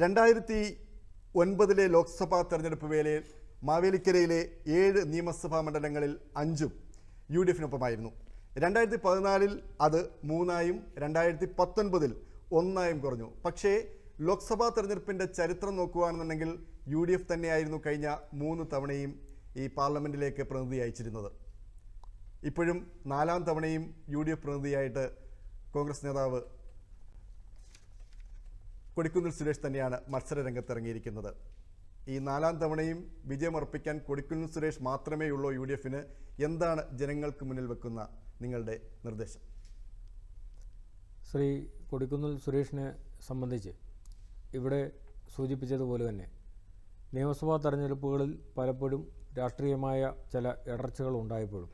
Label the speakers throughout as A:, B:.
A: രണ്ടായിരത്തി ഒൻപതിലെ ലോക്സഭാ തെരഞ്ഞെടുപ്പ് വേളയിൽ മാവേലിക്കരയിലെ ഏഴ് നിയമസഭാ മണ്ഡലങ്ങളിൽ അഞ്ചും യു ഡി എഫിനൊപ്പമായിരുന്നു രണ്ടായിരത്തി പതിനാലിൽ അത് മൂന്നായും രണ്ടായിരത്തി പത്തൊൻപതിൽ ഒന്നായും കുറഞ്ഞു. പക്ഷേ ലോക്സഭാ തെരഞ്ഞെടുപ്പിന്റെ ചരിത്രം നോക്കുകയാണെന്നുണ്ടെങ്കിൽ യു ഡി എഫ് തന്നെയായിരുന്നു കഴിഞ്ഞ മൂന്ന് തവണയും ഈ പാർലമെന്റിലേക്ക് പ്രതിനിധി അയച്ചിരുന്നത്. ഇപ്പോഴും നാലാം തവണയും യു ഡി എഫ് പ്രതിനിധിയായിട്ട് കോൺഗ്രസ് നേതാവ് കൊടിക്കുന്നിൽ സുരേഷ് തന്നെയാണ് മത്സര രംഗത്തിറങ്ങിയിരിക്കുന്നത് ഈ നാലാം തവണയും വിജയമർപ്പിക്കാൻ കൊടിക്കുന്നിൽ സുരേഷ് മാത്രമേ ഉള്ളൂ യു ഡി എഫിന് എന്താണ് ജനങ്ങൾക്ക് മുന്നിൽ വെക്കുന്ന നിങ്ങളുടെ നിർദ്ദേശം?
B: ശ്രീ കൊടിക്കുന്നിൽ സുരേഷിനെ സംബന്ധിച്ച് ഇവിടെ സൂചിപ്പിച്ചതുപോലെ തന്നെ നിയമസഭാ തെരഞ്ഞെടുപ്പുകളിൽ പലപ്പോഴും രാഷ്ട്രീയമായ ചില ഇടർച്ചകൾ ഉണ്ടായപ്പോഴും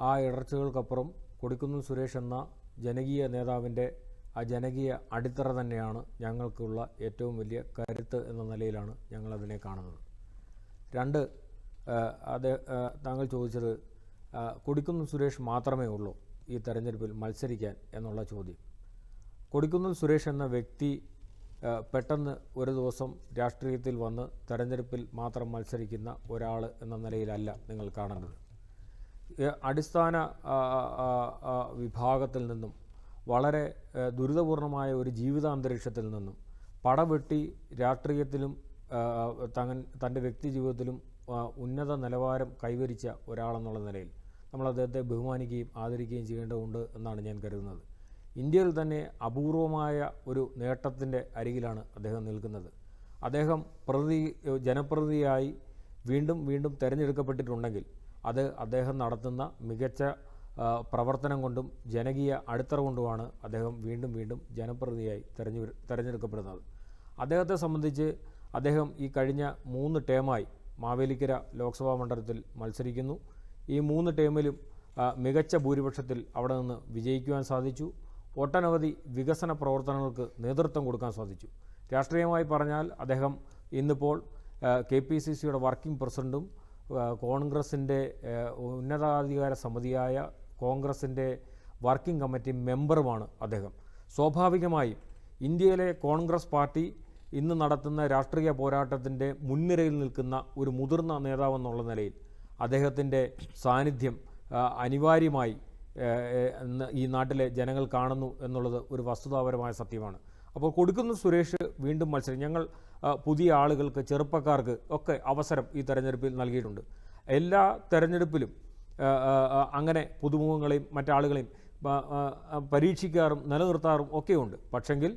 B: ആ ഇടർച്ചകൾക്കപ്പുറം കൊടിക്കുന്നിൽ സുരേഷ് എന്ന ജനകീയ നേതാവിന്റെ ആ ജനകീയ അടിത്തറ തന്നെയാണ് ഞങ്ങൾക്കുള്ള ഏറ്റവും വലിയ കരുത്ത് എന്ന നിലയിലാണ് ഞങ്ങളതിനെ കാണുന്നത്. രണ്ട് അത് താങ്കൾ ചോദിച്ചത് കൊടിക്കുന്നിൽ സുരേഷ് മാത്രമേ ഉള്ളൂ ഈ തെരഞ്ഞെടുപ്പിൽ മത്സരിക്കാൻ എന്നുള്ള ചോദ്യം. കൊടിക്കുന്നിൽ സുരേഷ് എന്ന വ്യക്തി പെട്ടെന്ന് ഒരു ദിവസം രാഷ്ട്രീയത്തിൽ വന്ന് തെരഞ്ഞെടുപ്പിൽ മാത്രം മത്സരിക്കുന്ന ഒരാൾ എന്ന നിലയിലല്ല നിങ്ങൾ കാണേണ്ടത് അടിസ്ഥാന വിഭാഗത്തിൽ നിന്നും വളരെ ദുരിതപൂർണമായ ഒരു ജീവിതാന്തരീക്ഷത്തിൽ നിന്നും പടവെട്ടി രാഷ്ട്രീയത്തിലും തങ്ങൻ തന്റെ വ്യക്തി ജീവിതത്തിലും ഉന്നത നിലവാരം കൈവരിച്ച ഒരാളെന്നുള്ള നിലയിൽ നമ്മൾ അദ്ദേഹത്തെ ബഹുമാനിക്കുകയും ആദരിക്കുകയും ചെയ്യേണ്ടതുണ്ട് എന്നാണ് ഞാൻ കരുതുന്നത്. ഇന്ത്യയിൽ തന്നെ അപൂർവമായ ഒരു നേട്ടത്തിന്റെ അരികിലാണ് അദ്ദേഹം നിൽക്കുന്നത്. അദ്ദേഹം പ്രതി ജനപ്രതിയായി വീണ്ടും വീണ്ടും തിരഞ്ഞെടുക്കപ്പെട്ടിട്ടുണ്ടെങ്കിൽ അത് അദ്ദേഹം നടത്തുന്ന മികച്ച പ്രവർത്തനം കൊണ്ടും ജനകീയ അടിത്തറ കൊണ്ടുമാണ് അദ്ദേഹം വീണ്ടും വീണ്ടും ജനപ്രതിനിധിയായി തെരഞ്ഞു തിരഞ്ഞെടുക്കപ്പെടുന്നത്. അദ്ദേഹത്തെ സംബന്ധിച്ച് അദ്ദേഹം ഈ കഴിഞ്ഞ മൂന്ന് ടേമായി മാവേലിക്കര ലോക്സഭാ മണ്ഡലത്തിൽ മത്സരിക്കുന്നു. ഈ മൂന്ന് ടേമിലും മികച്ച ഭൂരിപക്ഷത്തിൽ അവിടെ നിന്ന് വിജയിക്കുവാൻ സാധിച്ചു. ഒട്ടനവധി വികസന പ്രവർത്തനങ്ങൾക്ക് നേതൃത്വം കൊടുക്കാൻ സാധിച്ചു. രാഷ്ട്രീയമായി പറഞ്ഞാൽ അദ്ദേഹം ഇന്നിപ്പോൾ കെ പി സി സിയുടെ വർക്കിംഗ് പ്രസിഡന്റും കോൺഗ്രസിന്റെ ഉന്നതാധികാര സമിതിയായ കോൺഗ്രസിന്റെ വർക്കിംഗ് കമ്മിറ്റി മെമ്പറുമാണ് അദ്ദേഹം. സ്വാഭാവികമായും ഇന്ത്യയിലെ കോൺഗ്രസ് പാർട്ടി ഇന്ന് നടത്തുന്ന രാഷ്ട്രീയ പോരാട്ടത്തിന്റെ മുൻനിരയിൽ നിൽക്കുന്ന ഒരു മുതിർന്ന നേതാവെന്നുള്ള നിലയിൽ അദ്ദേഹത്തിന്റെ സാന്നിധ്യം അനിവാര്യമായി ഈ നാട്ടിലെ ജനങ്ങൾ കാണുന്നു എന്നുള്ളത് ഒരു വസ്തുതാപരമായ സത്യമാണ്. അപ്പോൾ കൊടുക്കുന്ന സുരേഷ് വീണ്ടും മത്സരം ഞങ്ങൾ പുതിയ ആളുകൾക്ക് ചെറുപ്പക്കാർക്ക് ഒക്കെ അവസരം ഈ തെരഞ്ഞെടുപ്പിൽ നൽകിയിട്ടുണ്ട്. എല്ലാ തെരഞ്ഞെടുപ്പിലും അങ്ങനെ പുതുമുഖങ്ങളെയും മറ്റാളുകളെയും പരീക്ഷിക്കാറും നിലനിർത്താറും ഒക്കെയുണ്ട്. പക്ഷെങ്കിൽ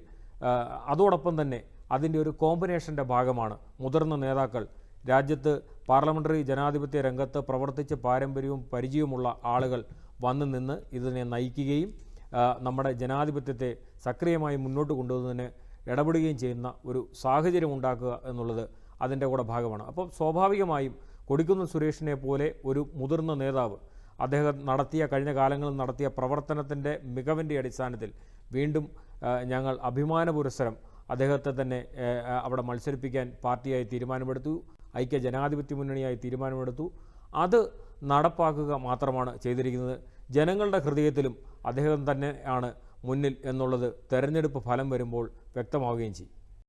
B: അതോടൊപ്പം തന്നെ അതിന്റെ ഒരു കോമ്പിനേഷന്റെ ഭാഗമാണ് മുതിർന്ന നേതാക്കൾ. രാജ്യത്ത് പാർലമെന്ററി ജനാധിപത്യ രംഗത്ത് പ്രവർത്തിച്ച് പാരമ്പര്യവും പരിചയവുമുള്ള ആളുകൾ വന്നു നിന്ന് ഇതിനെ നയിക്കുകയും നമ്മുടെ ജനാധിപത്യത്തെ സക്രിയമായി മുന്നോട്ട് കൊണ്ടുപോകുന്നതിന് ഇടപെടുകയും ചെയ്യുന്ന ഒരു സാഹചര്യം ഉണ്ടാക്കുക എന്നുള്ളത് അതിന്റെ കൂടെ ഭാഗമാണ്. അപ്പോൾ സ്വാഭാവികമായും കൊടിക്കുന്നിൽ സുരേഷിനെ പോലെ ഒരു മുതിർന്ന നേതാവ് അദ്ദേഹം നടത്തിയ കഴിഞ്ഞ കാലങ്ങളിൽ നടത്തിയ പ്രവർത്തനത്തിന്റെ മികവിന്റെ അടിസ്ഥാനത്തിൽ വീണ്ടും ഞങ്ങൾ അഭിമാന പുരസ്സരം അദ്ദേഹത്തെ തന്നെ അവിടെ മത്സരിപ്പിക്കാൻ പാർട്ടിയായി തീരുമാനമെടുത്തു ഐക്യ ജനാധിപത്യ മുന്നണിയായി തീരുമാനമെടുത്തു. അത് നടപ്പാക്കുക മാത്രമാണ് ചെയ്തിരിക്കുന്നത്. ജനങ്ങളുടെ ഹൃദയത്തിലും അദ്ദേഹം തന്നെയാണ് മുന്നിൽ എന്നുള്ളത് തെരഞ്ഞെടുപ്പ് ഫലം വരുമ്പോൾ വ്യക്തമാവുകയും ചെയ്യും.